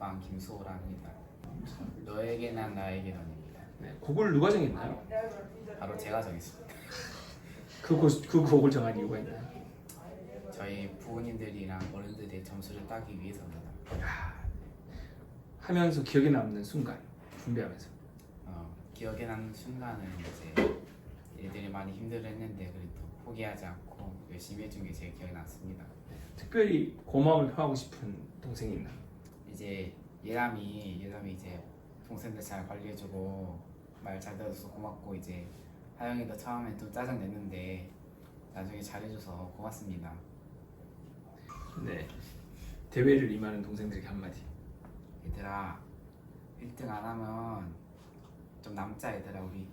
노래방 김수호라 합니다. 너에게 난 나에게 넌입니다. 네, 곡을 누가 정했나요? 바로 제가 정했습니다. 그, 곡, 그 곡을 정한 이유가 있나요? 저희 부모님들이랑 어른들의 점수를 따기 위해서입니다. 하면서 기억에 남는 순간 준비하면서 어, 기억에 남는 순간은 이제 애들이 많이 힘들었는데 그래도 포기하지 않고 열심히 해준 게 제일 기억에 남습니다. 특별히 고마움을 표하고 싶은 동생이 있나? 이제 예람이 예람이 이제 동생들 잘 관리해주고 말 잘 들어줘서 고맙고 이제 하영이도 처음에 좀 짜증 냈는데 나중에 잘해줘서 고맙습니다. 네 대회를 임하는 동생들에게 한마디 얘들아 1등 안 하면 좀 남자 얘들아 우리